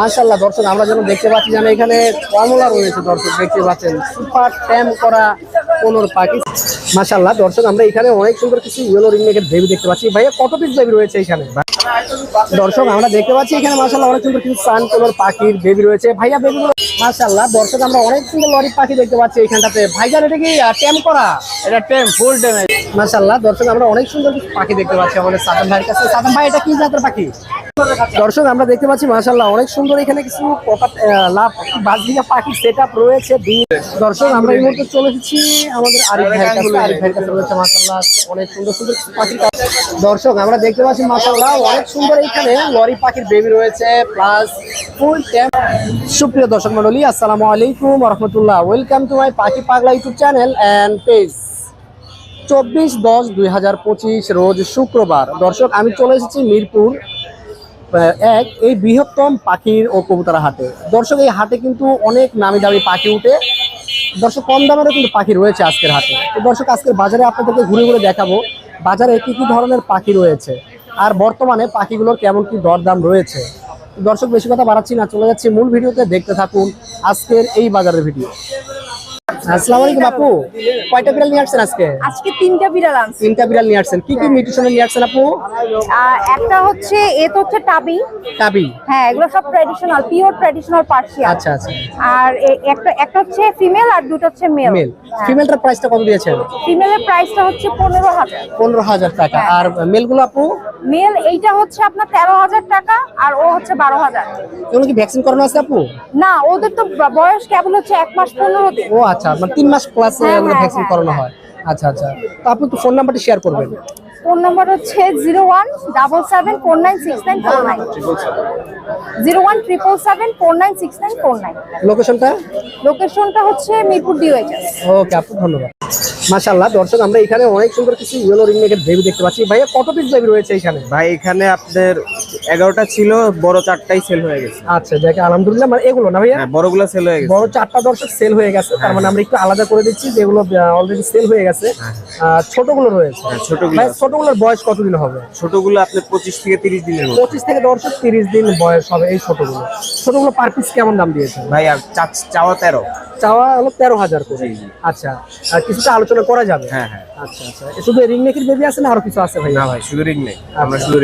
মাশাল্লাহ দর্শক আমরা যেন দেখতে পাচ্ছি যেন এখানে কমলা রয়েছে দর্শক দেখতে পাচ্ছেন। সুপার ট্যাম করা কোনোর পাখি। মাশাল্লাহ দর্শক আমরা এখানে অনেক সুন্দর কিছু ইয়েলো রিংনেকের বেবি দেখতে পাচ্ছি। ভাইয়া কত পিস বেবি রয়েছে এখানে? দর্শক আমরা দেখতে পাচ্ছি এখানে মাশাল্লাহ অনেক সুন্দর কিছু সান কোনোর পাখির বেবি রয়েছে। ভাইয়া বেবি মাশাল্লাহ দর্শক আমরা অনেক সুন্দর লরি পাখি দেখতে পাচ্ছি এখানটাতে। ভাইজান এটা কি ট্যাম করা? এটা ট্যাম ফুল টেম। মাশাল্লাহ দর্শক আমরা অনেক সুন্দর কিছু পাখি দেখতে পাচ্ছি আমাদের সাদাম ভাইয়ের কাছে। সাদাম ভাই এটা কি জাতের পাখি? দর্শক, আমরা দেখতে পাচ্ছি মাশাল্লাহ অনেক সুন্দর এখানে কিছু লাভ সেট আপ রয়েছে। দর্শক, আমরা এই মুহূর্তে চলে এসেছি আমাদের আরিফ কাছে। আরিফ ভাইয়ের কাছে রয়েছে মাশাল্লাহ অনেক সুন্দর সুন্দর পাখি দর্শক, আমরা দেখতে পাচ্ছি মাশাল্লাহ অনেক সুন্দর এখানে লরি পাখির বেবি রয়েছে প্লাস ফুল ট্যাপ সুপ্রিয় দর্শক মন্ডলী আসসালামু আলাইকুম রহমতুল্লাহ ওয়েলকাম টু মাই পাখি পাগলা ইউটিউব চ্যানেল অ্যান্ড পেজ চব্বিশ দশ দুই রোজ শুক্রবার। দর্শক, আমি চলে এসেছি মিরপুর। এক, এই বৃহত্তম পাখির ও কবুতরা হাটে। দর্শক, এই হাটে কিন্তু অনেক নামি দামি পাখি উঠে। দর্শক, কম দামেরও কিন্তু পাখি রয়েছে আজকের হাটে। তো দর্শক, আজকের বাজারে আপনাদেরকে ঘুরে ঘুরে দেখাবো, বাজারে কি কি ধরনের পাখি রয়েছে আর বর্তমানে পাখিগুলোর কেমন কি দরদাম রয়েছে। দর্শক, বেশি কথা বাড়াচ্ছি না, চলে যাচ্ছি মূল ভিডিওতে। দেখতে থাকুন আজকের এই বাজারের ভিডিও। আসসালামু আলাইকুম আপু। কয়টা বিড়াল নিয়ে আসছেন আজকে? আজকে তিনটা বিড়াল আনছি। তিনটা বিড়াল নিয়ে আসছেন। কি কি মিউটেশনে নিয়ে আসছেন আপু? একটা হচ্ছে এ তো হচ্ছে টাবি। টাবি। হ্যাঁ এগুলো সব ট্র্যাডিশনাল পিওর ট্র্যাডিশনাল পার্সিয়ান আচ্ছা আচ্ছা। আর একটা একটা হচ্ছে ফিমেল আর দুটো হচ্ছে মেল মেল ফিমেলটার প্রাইসটা কত দিয়েছেন? ফিমেলের প্রাইসটা হচ্ছে পনেরো হাজার। পনেরো হাজার টাকা। হ্যাঁ। আর মেলগুলো আপু? মেল এইটা হচ্ছে আপনার তেরো হাজার টাকা আর ও হচ্ছে বারো হাজার। এগুলো কি ভ্যাকসিন করানো আছে আপু? না ওদের তো বয়স কেবল হচ্ছে এক মাস পনেরো দিন। ও আচ্ছা মানে তিন মাস প্লাস হ্যাঁ, হ্যাঁ, ভ্যাকসিন হ্যাঁ। করানো হয়। আচ্ছা আচ্ছা। তো আপনি তো ফোন নাম্বারটি শেয়ার করবেন। ফোন নাম্বার হচ্ছে zero one double seven four nine six nine four nine zero one triple seven four nine six nine four nine লোকেশনটা লোকেশনটা হচ্ছে মিরপুর ডিওএইচএস ওকে আপু ধন্যবাদ। মাশাল্লাহ দর্শক আমরা এখানে অনেক সুন্দর কিছু ইয়েলো রিংনেকের বেবি দেখতে পাচ্ছি। ভাইয়া কত পিস বেবি রয়েছে এখানে? ভাই এখানে আপনাদের এগারোটা ছিল বড় চারটাই সেল হয়ে গেছে। আচ্ছা দেখে আলহামদুলিল্লাহ মানে এগুলো না ভাইয়া? হ্যাঁ বড়গুলো সেল হয়ে গেছে। বড় চারটা দর্শক সেল হয়ে গেছে তার মানে আমরা একটু আলাদা করে দিচ্ছি যেগুলো অলরেডি সেল হয়ে গেছে। আর ছোটগুলো রয়েছে। হ্যাঁ, ছোটগুলো। ছোটগুলোর বয়স কতদিন হবে? ছোটগুলো আপনার পঁচিশ থেকে তিরিশ দিন পঁচিশ থেকে দর্শক তিরিশ দিন বয়স হবে এই ছোটগুলো। ছোটগুলো পার পিস কেমন দাম দিয়েছে ভাই চাওয়া তেরো। চাওয়া হলো তেরো হাজার করে। আচ্ছা আর কিছুটা আলোচনা করা যাবে? হ্যাঁ হ্যাঁ। আচ্ছা আচ্ছা। শুধু রিং নেকের বেবি আছে না আরও কিছু আছে ভাই না ভাই শুধু রিং আমরা শুধু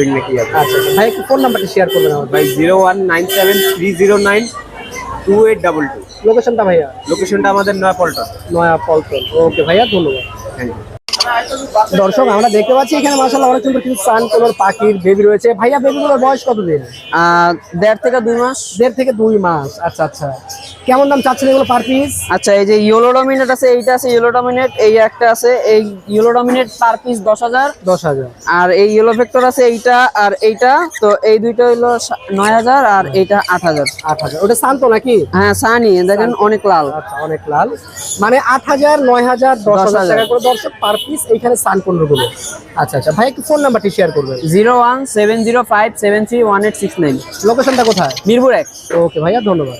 আচ্ছা আচ্ছা। ভাই একটু ফোন নাম্বারটি শেয়ার করবেন আমাদের ভাই zero one nine seven three zero nine two eight double two লোকেশনটা ভাইয়া? লোকেশনটা আমাদের নয়া পল্টন। নয়া পল্টন। ওকে ভাইয়া ধন্যবাদ। থ্যাংক ইউ দর্শক আমরা দেখতে পাচ্ছি এখানে মাসাল্লাহ অনেক সুন্দর কিছু সান কোলোর পাখির বেবি রয়েছে। ভাইয়া বেবিগুলোর বয়স কতদিন? দেড় থেকে দুই মাস। দেড় থেকে দুই মাস। আচ্ছা আচ্ছা। কেমন দাম চাচ্ছেন এগুলো পার পিস আচ্ছা এই যে ইয়েলো ডমিনেট আছে এইটা আছে ইয়েলো ডমিনেট এই একটা আছে এই ইয়েলো ডমিনেট পার পিস দশ হাজার। দশ হাজার। আর এই ইয়েলো ভেক্টর আছে এইটা আর এইটা তো এই দুইটা হইল সা- নয় হাজার আর এইটা আট হাজার। আট হাজার। ওটা শান্ত নাকি? হ্যাঁ সানি দেখেন অনেক লাল। আচ্ছা অনেক লাল। মানে আট হাজার নয় হাজার দশ হাজার। টাকা করে দর্শক পার পিস এইখানে সান পনেরো গুলো আচ্ছা আচ্ছা ভাই একটু ফোন নাম্বারটি শেয়ার করবেন। Zero one seven zero five seven three one eight six nine. লোকেশনটা কোথায়? মিরপুর এক। ওকে ভাইয়া ধন্যবাদ।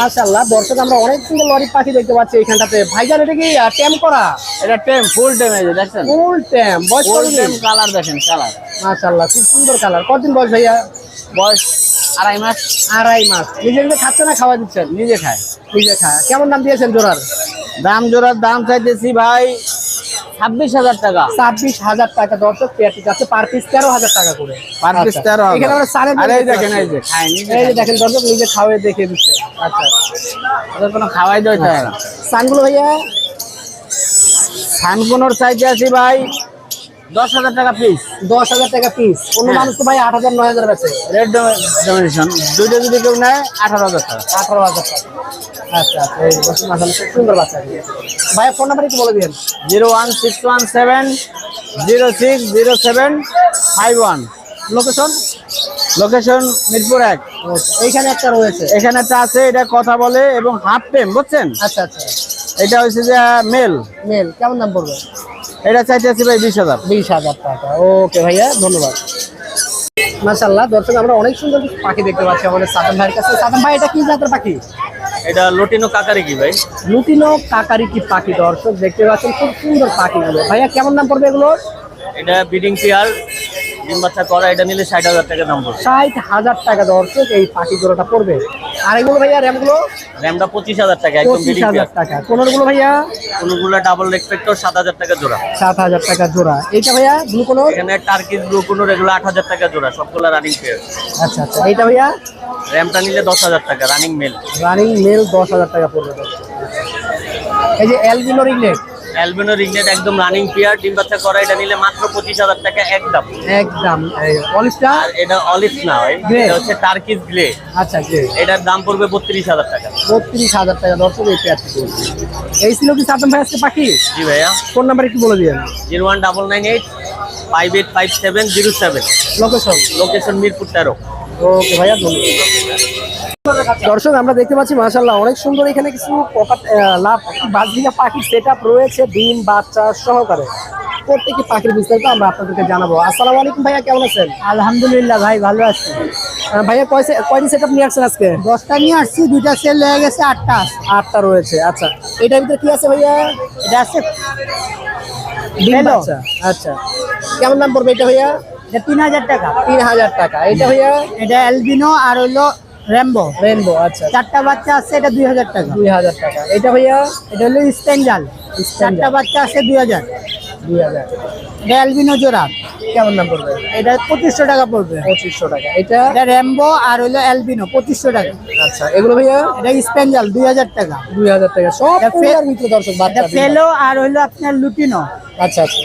মাশাআল্লাহ দর্শক আমরা অনেক সুন্দর লরি পাখি দেখতে পাচ্ছি এইখানটাতে। ভাইজান এটা কি ট্যাম করা? এটা টেম ফুল টেম এই যে দেখছেন? ফুল ট্যাম বয়স ফুল টেম কালার দেখেন কালার মাশাআল্লাহ খুব সুন্দর কালার কতদিন বয়স ভাইয়া? বয়স আড়াই মাস। আড়াই মাস। নিজে নিজে খাচ্ছে না খাওয়া দিচ্ছেন? নিজে খায় নিজে খায়। কেমন দাম দিয়েছেন জোড়ার? দাম জোড়ার দাম চাইতেছি ভাই ছাব্বিশ হাজার টাকা। ছাব্বিশ হাজার টাকা দর্শক পেয়ারটি যাচ্ছে পার পিস তেরো হাজার টাকা করে। পার পিস তেরো 13,000 এখানে আমরা সাড়ে এই দেখেন, এই যে। দেখেন দর্শক নিজে খাওয়াই দেখে দিচ্ছে। আচ্ছা। ওদের কোনো খাওয়াই দেওয়া হয় না সানগুলো ভাইয়া? সানগুলোর চাইতে আছি ভাই। দশ হাজার টাকা পিস দশ হাজার টাকা পিস অন্য হ্যাঁ। মানুষ তো ভাই আট হাজার নয় হাজার আছে রেড ডোমিনেশন দুইটা যদি কেউ নেয় আঠারো হাজার টাকা। আঠারো হাজার টাকা। আচ্ছা আচ্ছা এই মাসাল সুন্দর বাচ্চা ভাইয়া ফোন নাম্বার একটু বলে দিন zero one six one seven zero six zero seven five one. Location location Mirpur এক। এইখানে একটা রয়েছে। এখানে একটা আছে এটা কথা বলে এবং হাফ টেম বুঝছেন? আচ্ছা আচ্ছা। এটা হচ্ছে যে মেল মেল কেমন দাম পড়বে? এটা চাইতে আছি ভাই বিশ হাজার। বিশ হাজার টাকা। ওকে ভাইয়া ধন্যবাদ। মাশাল্লাহ দর্শক আমরা অনেক সুন্দর পাখি দেখতে পাচ্ছি আমাদের সাদাম ভাইয়ের কাছে। সাদাম ভাই এটা কি জাতের পাখি? এটা লুটিনো কাকারি কি ভাই? লুটিনো কাকারি কি পাখি দর্শক দেখতে পাচ্ছেন খুব সুন্দর পাখিগুলো। ভাইয়া কেমন দাম পড়বে এগুলো এটা বিডিং পেয়ার ডিম বাচ্চা করা এটা নিলে ষাট হাজার টাকা দাম পড়বে। ষাট হাজার টাকা দর্শক এই পাখি জোড়াটা পড়বে। আর এগুলো ভাইয়া র্যামগুলো? র্যামটা পঁচিশ হাজার টাকা একদম পঁচিশ হাজার টাকা। পনেরোগুলো ভাইয়া? কোনগুলো ডাবল রেসপেক্টর সাত হাজার টাকা জোড়া। সাত হাজার টাকা জোড়া। এইটা ভাইয়া ব্লু কোনো এখানে টার্কিস ব্লু কোনো এগুলো আট হাজার টাকা জোড়া সবগুলো রানিং পেয়ার আচ্ছা আচ্ছা। এইটা ভাইয়া? র্যামটা নিলে দশ হাজার টাকা রানিং মেল রানিং মেল দশ হাজার টাকা পড়বে। এই যে এলবিনো রিংনেট অ্যালবিনো রিগনেট একদম রানিং পেয়ার ডিম বাচ্চা করা এটা নিলে মাত্র পঁচিশ হাজার টাকা একদম। একদম অলিভটা এটা অলিভ না Grey। এটা হচ্ছে টার্কিস গ্লে আচ্ছা এটার দাম পড়বে বত্রিশ হাজার টাকা। বত্রিশ হাজার টাকা দর্শক এই পেয়ারটি পড়বে। এই ছিল কি সাতম ভাই আজকে পাখি? জি ভাইয়া। ফোন নাম্বার একটু বলে দিন zero one double nine eight five eight five seven zero seven. Location location Mirpur তেরো। ওকে ভাইয়া ধন্যবাদ। দর্শক আমরা দেখতে পাচ্ছি মাশাল্লাহ অনেক সুন্দর এখানে কিছু লাভ বাজরিকা পাখির সেট রয়েছে ডিম বাচ্চা সহকারে। প্রত্যেকটি পাখির বিস্তারিত আমরা আপনাদেরকে জানাব। আসসালামু আলাইকুম ভাইয়া কেমন আছেন? আলহামদুলিল্লাহ ভাই ভালো আছি। ভাইয়া কয় কয়টি সেট নিয়ে আসছেন আজকে? দশটা নিয়ে আসছি দুইটা সেল হয়ে গেছে আটটা আটটা রয়েছে আচ্ছা। এটার ভিতরে কি আছে ভাইয়া? এটা আছে ডিম বাচ্চা আচ্ছা। কেমন দাম পড়বে এটা ভাইয়া? এটা তিন হাজার টাকা। তিন হাজার টাকা। এটা ভাইয়া? এটা অ্যালবিনো আর হইল র্যাম্বো রেনবো আচ্ছা। চারটা বাচ্চা আছে এটা দুই হাজার টাকা। দুই হাজার টাকা। এটা ভাইয়া? এটা হলো স্পেঞ্জাল চারটা বাচ্চা আছে দুই হাজার। দুই হাজার। এটা অ্যালবিনো জোড়া। কেমন দাম পড়বে? এটা পঁচিশশো টাকা পড়বে। পঁচিশশো টাকা। এটা? এটা র্যাম্বো আর হইল অ্যালবিনো পঁচিশশো টাকা। আচ্ছা এগুলো ভাইয়া? এটা স্পেঞ্জাল দুই হাজার টাকা। দুই হাজার টাকা। সব এটা ফে- ভিতরে দর্শক বাচ্চা ফেলো আর হইল আপনার লুটিনো আচ্ছা আচ্ছা।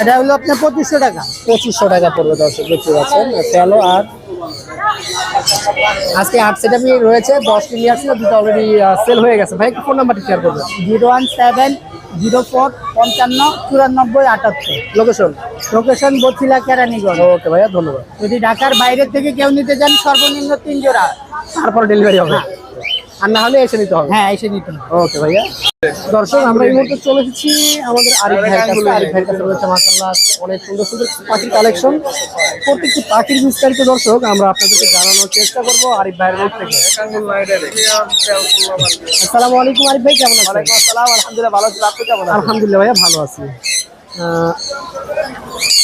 এটা হলো আপনার পঁচিশশো টাকা। পঁচিশশো টাকা পড়বে দর্শক দেখতে পাচ্ছেন। ফেলো আর আজকে আট সেট আমি রয়েছে দশটি নিয়ে আসছিল দুটো অলরেডি সেল হয়ে গেছে। ভাই ফোন নাম্বারটি শেয়ার করব। Zero one seven zero four পঞ্চান্ন চুরানব্বই আটাত্তর। Location location Basila Keraniganj. Okay ভাইয়া ধন্যবাদ। যদি ঢাকার বাইরের থেকে কেউ নিতে চান সর্বনিম্ন তিন জোড়া। তারপর ডেলিভারি হবে। আর না হলে এসে নিতে হবে। হ্যাঁ এসে নিতে হবে। ওকে ভাইয়া। দর্শক আমরা এই মুহূর্তে চলে এসেছি আমাদের আরিফ ভাইয়ের কাছে। আরিফ ভাইয়ের কাছে রয়েছে মাসাল্লাহ অনেক সুন্দর সুন্দর পাখির কালেকশন প্রত্যেকটি পাখির বিস্তারিত দর্শক আমরা আপনাদেরকে জানানোর চেষ্টা করব আরিফ ভাইয়ের মুখ থেকে। আসসালামু আলাইকুম আরিফ ভাই কেমন আছেন? আলহামদুলিল্লাহ ভালো আছি। আপনি কেমন আলহামদুলিল্লাহ ভাইয়া ভালো আছি।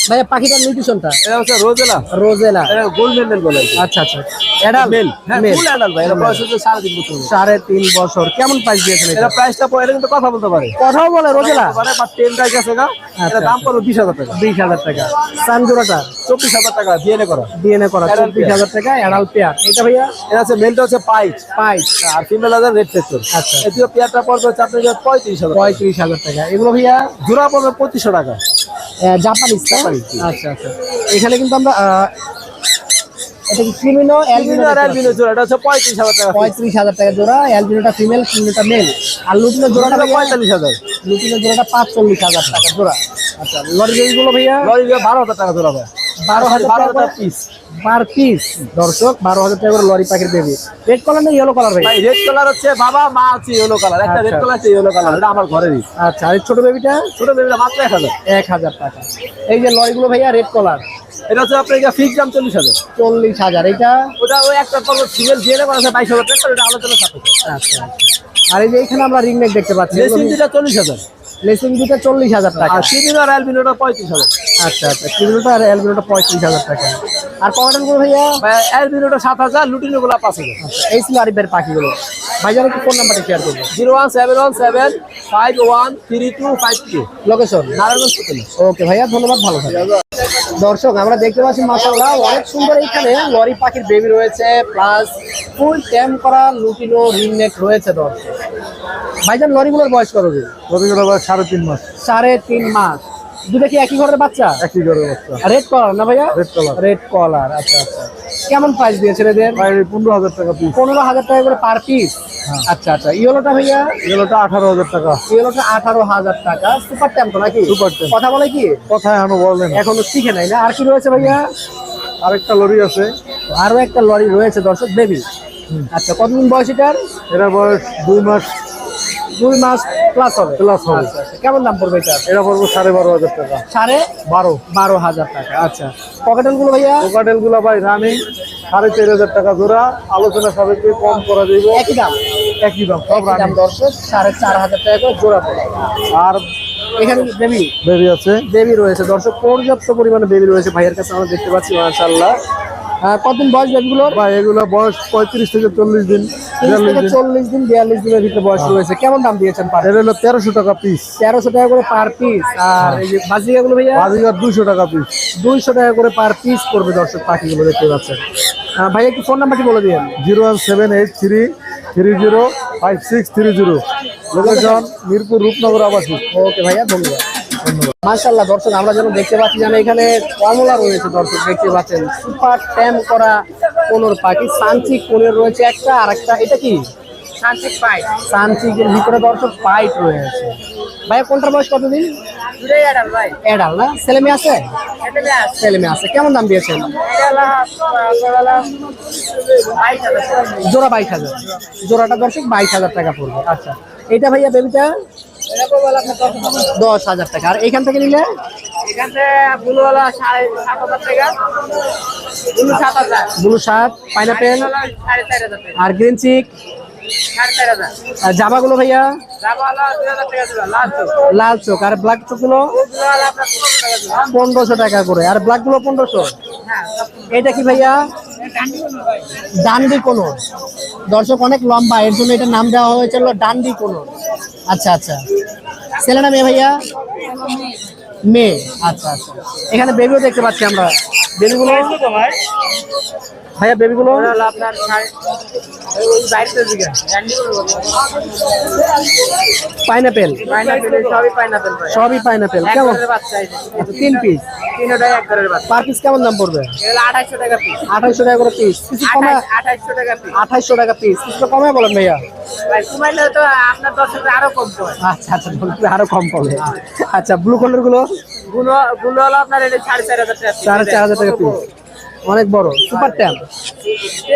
ভাইয়া পাখিটার নিউট্রিশনটা এটা হচ্ছে রোজেলা। রোজেলা। এটা গোল্ড মেডেল বলে আচ্ছা আচ্ছা অ্যাডাল মেল হ্যাঁ মেল ফুল অ্যাডাল্ট ভাই এটা বয়স হচ্ছে সাড়ে তিন বছর। সাড়ে তিন বছর। কেমন প্রাইস দিয়েছেন এটা প্রাইসটা পরে কিন্তু কথা বলতে পারে। কথাও বলে রোজেলা? পারে বা টেন টাইক আছে গা। এটা দাম বিশ হাজার টাকা। বিশ হাজার টাকা। সানজোড়াটা? চব্বিশ হাজার টাকা ডিএনএ করা। ডিএনএ করা Adult চব্বিশ pair। হাজার টাকা অ্যাডাল পেয়ার এটা ভাইয়া? এটা হচ্ছে মেলটা হচ্ছে পাইট পাইস আর ফিমেল আছে রেড ফেক্টর আচ্ছা। এদিকে পেয়ারটা পড়বে হচ্ছে যে পঁয়ত্রিশ হাজার টাকা। পঁয়ত্রিশ হাজার টাকা। এগুলো ভাইয়া? জোড়া পড়বে পঁচিশশো টাকা। জাপানিজ আচ্ছা আচ্ছা। এখানে কিন্তু আমরা এটা কি ক্রিমিনো অ্যালবিনো আর অ্যালবিনো জোড়া এটা হচ্ছে পঁয়ত্রিশ হাজার টাকা পঁয়ত্রিশ হাজার টাকা জোড়া অ্যালবিনোটা ফিমেল ক্রিমিনোটা মেল আর লুটিনো জোড়াটা জোড়াটা ভাইয়া পঁয়তাল্লিশ হাজার। লুটিনো জোড়াটা পাঁচচল্লিশ হাজার টাকা জোড়া। আচ্ছা লরি গুলো ভাইয়া? লরি বারো হাজার টাকা জোড়া ভাই বারো হাজার বারো টাকা হাজার পিস পার পিস দর্শক বারো হাজার টাকা করে লরি পাখির বেবি রেড কালার না ইয়েলো কালার ভাই? রেড কালার হচ্ছে বাবা মা আছে ইয়েলো কালার একটা রেড আচ্ছা। কালার আছে ইয়েলো কালার এটা আমার ঘরেরই। আচ্ছা আর এই ছোট বেবিটা ছোট বেবিটা মাত্র এক হাজার। এক হাজার টাকা। এই যে লরিগুলো ভাইয়া রেড কালার এটা হচ্ছে আপনার ফিক্স দাম চল্লিশ হাজার। চল্লিশ হাজার এটা ওটা ওই একটা পর্ব সিঙ্গেল দিয়ে দেবো আছে বাইশ হাজার টাকা ওটা আলোচনা সাপেক্ষে। আচ্ছা আচ্ছা। আর এই যে এখানে আমরা রিং নেক দেখতে পাচ্ছি চল্লিশ হাজার। লেসিং দুটো চল্লিশ হাজার টাকা। আর সিবিন আর অ্যালবিনোটা পঁয়ত্রিশ হাজার। আচ্ছা আচ্ছা কিলোটা আর অ্যালবিনোটা পঁয়ত্রিশ হাজার টাকা। আর কমাটানগুলো ভাইয়া? অ্যালবিনোটা সাত হাজার লুটিনোগুলো পাঁচ হাজার। আচ্ছা, এই ছিল আরিফের পাখিগুলো। ভাইজান একটু ফোন নাম্বারটা শেয়ার করব zero one seven one seven five one three two five two. Location Narayanganj okay ভাইয়া ধন্যবাদ ভালো থাকবেন। দর্শক আমরা দেখতে পাচ্ছি মাসাল্লাহ অনেক সুন্দর এখানে লরি পাখির বেবি রয়েছে প্লাস ফুল ট্যাম করা লুটিনো রিংনেক রয়েছে দর্শক। ভাইজান লরিগুলোর বয়স কত দিন? রবিগুলো সাড়ে তিন মাস। সাড়ে তিন মাস। দুটো কি একই ঘরের বাচ্চা? একই ঘরের বাচ্চা। রেড কলার না ভাইয়া? Red collar। রেড কলার আচ্ছা আচ্ছা। কেমন প্রাইস দিয়েছেন এদের? ভাই পনেরো হাজার টাকা পিস পনেরো হাজার টাকা করে পার পিস আচ্ছা আচ্ছা। ইয়েলোটা ভাইয়া? ইয়েলোটা আঠারো হাজার টাকা। ইয়েলোটা আঠারো হাজার টাকা। সুপার ট্যাম্প নাকি? Super tempo। কথা বলে কি? কথা এখনও বলেন এখনও শিখে নাই না? আর কি রয়েছে ভাইয়া? আরেকটা লরি আছে। আরও একটা লরি রয়েছে দর্শক বেবি আচ্ছা কতদিন বয়স এটার? এরা বয়স দুই মাস। দুই মাস প্লাস হবে। Plus হবে। আচ্ছা, আচ্ছা। কেমন দাম পড়বে এটা? এরা পড়ব সাড়ে বারো হাজার টাকা। সাড়ে বারো। বারো হাজার টাকা আচ্ছা। পকেটেলগুলো ভাইয়া? কোকাটেলগুলা ভাই রানিং সাড়ে চার হাজার টাকা জোড়া। আলোচনা সাপেক্ষে কম করা যাবে। একই দাম? একই দাম সব দাম রানিং দর্শক সাড়ে চার হাজার টাকা জোড়া পড়ে আর এখানে বেবি বেবি আছে। বেবি রয়েছে। দর্শক পর্যাপ্ত পরিমাণে বেবি রয়েছে ভাইয়ের কাছে আমরা দেখতে পাচ্ছি মাশাআল্লাহ। কতদিন বয়স বেবিগুলোর ভাই এগুলো বয়স পঁয়ত্রিশ থেকে চল্লিশ দিন চল্লিশ দিন বিয়াল্লিশ দিনের ভিতরে বয়স রয়েছে। কেমন দাম দিয়েছেন এটা হলো তেরোশো টাকা পিস তেরোশো টাকা করে পার পিস আর এই যে বাজিকাগুলো ভাইয়া? বাজিগার দুশো টাকা পিস দুইশো টাকা করে পার পিস করবে দর্শক পাখিগুলো দেখতে পাচ্ছেন। ভাইয়া একটু ফোন নাম্বারটি বলে দিন zero one seven eight three three zero five six three zero. Location Mirpur Rupnagar আবাসিক। ওকে ভাইয়া ধন্যবাদ। মাশাল্লাহ দর্শক আমরা যেন দেখতে পাচ্ছি যেন এখানে কমলা রয়েছে দর্শক দেখতে পাচ্ছেন। সুপার ট্যাম করা কোনোর পাখি সানচিক কোনের রয়েছে একটা আর একটা এটা কি? সানচিকের ভিতরে দর্শক পাইট রয়েছে। কোনটার বয়স কতদিন? এডাল না? ছেলে মেয়ে আছে? এটা ছেলে মেয়ে আছে। কেমন দাম দিয়েছেন? জোড়া বাইশ হাজার। জোড়াটা দর্শক বাইশ হাজার টাকা পড়বে। আচ্ছা এটা ভাইয়া বেবিটা? দশ হাজার টাকা। আর এখান থেকে নিলে? ব্লু সাত পাইনাপেল আর গ্রিন চিক? হাজার। জামাগুলো ভাইয়া? লাল চোখ। আর ব্ল্যাক টাকা দিল পনেরোশো টাকা করে। আর ব্ল্যাকগুলো পনেরোশো? হ্যাঁ এটা কি ভাইয়া? ডান্ডি কোনো দর্শক অনেক লম্বা। এর জন্য এটা নাম দেওয়া হয়েছিল ডান্ডি কোনো আচ্ছা আচ্ছা। ছেলে না মেয়ে ভাইয়া? মেয়ে আচ্ছা আচ্ছা। এখানে বেবিও দেখতে পাচ্ছি আমরা। বেবিগুলো ভাইয়া বেবিগুলো হলো আপনার ওই বাইরের দিকে পাইনাপেল? সবই পাইনাপেল সবই পাইনাপেল কেমন? তিন পিস তিনটাই এক ঘরের বাচ্চা। পার পিস কেমন দাম পড়বে? এগুলো আঠাইশশো টাকা পিস আঠাইশো টাকা করে পিস কিছু কমে আঠাইশশো টাকা পিস আঠাইশো টাকা পিস কিছু কমে বলেন ভাইয়া। ভাই তো আপনার দশ আরও কম পড়ে। আচ্ছা আচ্ছা আরও কম পড়বে। আচ্ছা ব্লু কালারগুলো? গুলো গুলো হলো আপনার এটা সাড়ে চার হাজার টাকা সাড়ে চার হাজার টাকা পিস অনেক বড় সুপার ট্যাম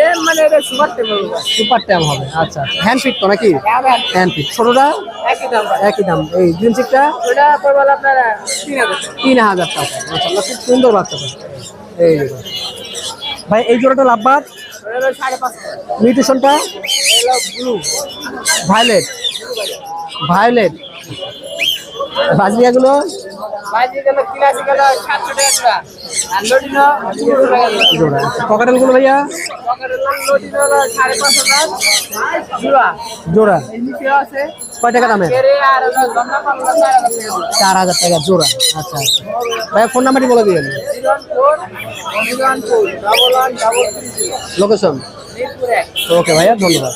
এ মানে এটা সুপার টেবিল সুপার ট্যাম হবে আচ্ছা হ্যান্ড ফিট তো নাকি? হ্যান্ড ফিট ছোটটা? একই দাম একই দাম। এই গ্রিন চিকটা ওটা পড়বে আপনার তিন হাজার টাকা। তিন মাশাআল্লাহ খুব সুন্দর বাচ্চাটা এই ভাই এই জোড়াটা লাভবাদ মিউটেশনটা ব্লু ভায়োলেট ভায়োলেট বাজরিয়াগুলো বাইরে গেল কিলাসি গেল সাতশো টাকা জোড়া। আর লডিনো দুশো টাকা জোড়া। জোড়া। ককাটেলগুলো ভাইয়া জোড়া কয় টাকা হলো চার হাজার টাকা জোড়া। আচ্ছা আচ্ছা। ভাইয়া ফোন নাম্বারটি বলে দিবেন। লোকেশন ওকে ভাইয়া ধন্যবাদ।